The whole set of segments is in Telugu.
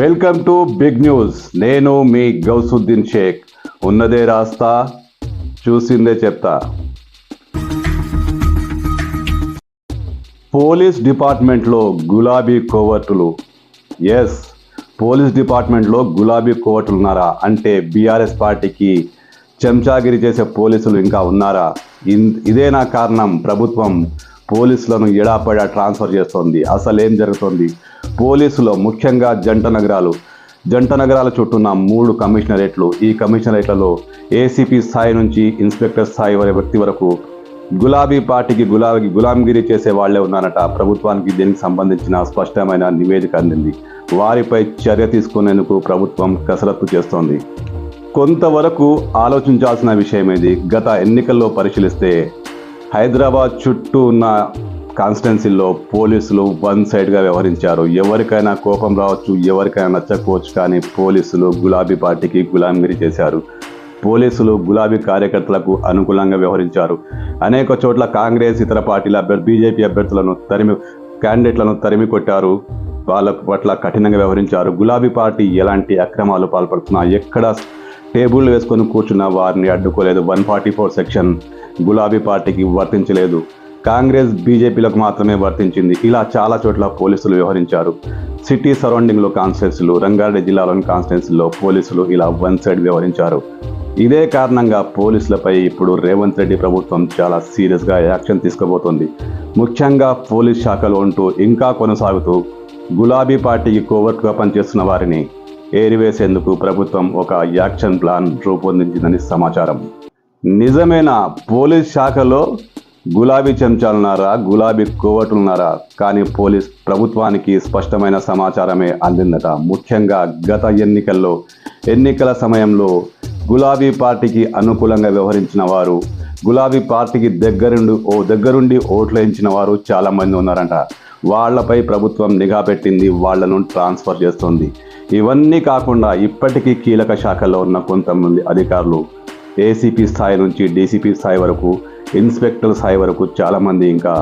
Welcome to big news. నేను మీ గౌసుద్దీన్ షేక్. ఉన్నదే రాస్తా చూసిందే చెప్తా. పోలీస్ డిపార్ట్మెంట్లో గులాబీ కోవర్టులు. ఎస్ పోలీస్ డిపార్ట్మెంట్లో గులాబీ కోవర్టులు ఉన్నారా అంటే బీఆర్ఎస్ పార్టీకి చెంచాగిరి చేసే పోలీసులు ఇంకా ఉన్నారా? ఇన్- ఇదేనా కారణం. ప్రభుత్వం పోలీసులను ఎడాపడా ట్రాన్స్ఫర్ చేస్తోంది. అసలు ఏం జరుగుతోంది? పోలీసులో ముఖ్యంగా జంట నగరాలు. జంట నగరాల చుట్టూ ఉన్న మూడు కమిషనరేట్లు. ఈ కమిషనరేట్లలో ఏసీపీ స్థాయి నుంచి ఇన్స్పెక్టర్ స్థాయి వరకు వ్యక్తి వరకు గులాబీ పార్టీకి గులాబీ గులాంగిరి చేసే వాళ్ళే ఉన్నారట. ప్రభుత్వానికి దీనికి సంబంధించిన స్పష్టమైన నివేదిక అందింది. వారిపై చర్య తీసుకునేందుకు ప్రభుత్వం కసరత్తు చేస్తోంది. కొంతవరకు ఆలోచించాల్సిన విషయం ఇది గత ఎన్నికల్లో పరిశీలిస్తే హైదరాబాద్ చుట్టూ ఉన్న కాన్స్టిట్యున్సీల్లో పోలీసులు వన్ సైడ్గా వ్యవహరించారు. ఎవరికైనా కోపం రావచ్చు ఎవరికైనా నచ్చకపోవచ్చు కానీ పోలీసులు గులాబీ పార్టీకి గులాంగిరి చేశారు. పోలీసులు గులాబీ కార్యకర్తలకు అనుకూలంగా వ్యవహరించారు. అనేక చోట్ల కాంగ్రెస్ ఇతర పార్టీల అభ్యర్థి బీజేపీ అభ్యర్థులను తరిమి క్యాండిడేట్లను తరిమి కొట్టారు. వాళ్ళ పట్ల కఠినంగా వ్యవహరించారు. గులాబీ పార్టీ ఎలాంటి అక్రమాలు పాల్పడుతున్నా ఎక్కడ టేబుల్ వేసుకొని కూర్చున్న వారిని అడ్డుకోలేదు. వన్ ఫార్టీ ఫోర్ సెక్షన్ గులాబీ పార్టీకి వర్తించలేదు. కాంగ్రెస్ బీజేపీలకు మాత్రమే వర్తించింది. ఇలా చాలా చోట్ల పోలీసులు వ్యవహరించారు. సిటీ సరౌండింగ్లో కాన్స్టెన్సీలు రంగారెడ్డి జిల్లాలోని కాన్స్టెన్సీలో పోలీసులు ఇలా వన్ సైడ్ వ్యవహరించారు. ఇదే కారణంగా పోలీసులపై ఇప్పుడు రేవంత్ రెడ్డి ప్రభుత్వం చాలా సీరియస్గా యాక్షన్ తీసుకోబోతోంది ముఖ్యంగా పోలీస్ శాఖలో ఉంటూ ఇంకా కొనసాగుతూ గులాబీ పార్టీకి కోవర్ట్గా పనిచేస్తున్న వారిని ఏరివేసేందుకు ప్రభుత్వం ఒక యాక్షన్ ప్లాన్ రూపొందించిందని సమాచారం. నిజమేనా? పోలీస్ శాఖలో గులాబీ చెంచాలున్నారా? గులాబీ కోవటులున్నారా కానీ పోలీస్ ప్రభుత్వానికి స్పష్టమైన సమాచారమే అందిందట. ముఖ్యంగా గత ఎన్నికల్లో ఎన్నికల సమయంలో గులాబీ పార్టీకి అనుకూలంగా వ్యవహరించిన వారు గులాబీ పార్టీకి దగ్గరుండి ఓ దగ్గరుండి ఓట్లు వేయించిన వారు చాలామంది ఉన్నారంట. వాళ్ళపై ప్రభుత్వం నిఘా పెట్టింది వాళ్ళను ట్రాన్స్ఫర్ చేస్తుంది. ఇవన్నీ కాకుండా ఇప్పటికీ కీలక శాఖలో ఉన్న కొంతమంది అధికారులు ఏసీపీ స్థాయి నుంచి డీసీపీ స్థాయి వరకు ఇన్స్పెక్టర్ స్థాయి వరకు చాలామంది ఇంకా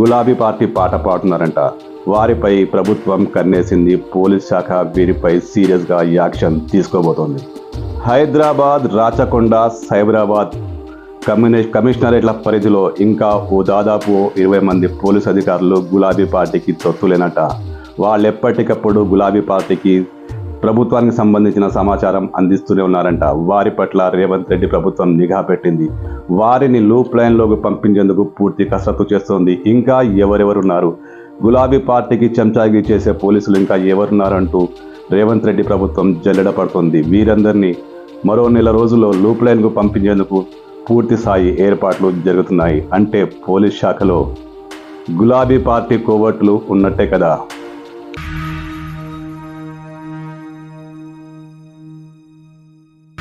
గులాబీ పార్టీ పాట పాడుతున్నారంట. వారిపై ప్రభుత్వం కన్నేసింది పోలీస్ శాఖ వీరిపై సీరియస్గా యాక్షన్ తీసుకోబోతోంది. హైదరాబాద్ రాచకొండ సైబరాబాద్ కమ్యూని కమిషనరేట్ల పరిధిలో ఇంకా ఓ దాదాపు ఇరవై మంది పోలీస్ అధికారులు గులాబీ పార్టీకి తొత్తులేనట. వాళ్ళు ఎప్పటికప్పుడు గులాబీ పార్టీకి ప్రభుత్వానికి సంబంధించిన సమాచారం అందిస్తూనే ఉన్నారంట. వారి పట్ల రేవంత్ రెడ్డి ప్రభుత్వం నిఘా పెట్టింది. వారిని లూప్ లైన్లోకి పంపించేందుకు పూర్తి కసరత్తు చేస్తోంది. ఇంకా ఎవరెవరున్నారు? గులాబీ పార్టీకి చెంచాగి చేసే పోలీసులు ఇంకా ఎవరున్నారంటూ రేవంత్ రెడ్డి ప్రభుత్వం జల్లెడ పడుతోంది. వీరందరినీ మరో నెల రోజుల్లో లూప్ లైన్కు పంపించేందుకు పూర్తి స్థాయి ఏర్పాట్లు జరుగుతున్నాయి. అంటే పోలీస్ శాఖలో గులాబీ పార్టీ కోవట్లు ఉన్నట్టే కదా?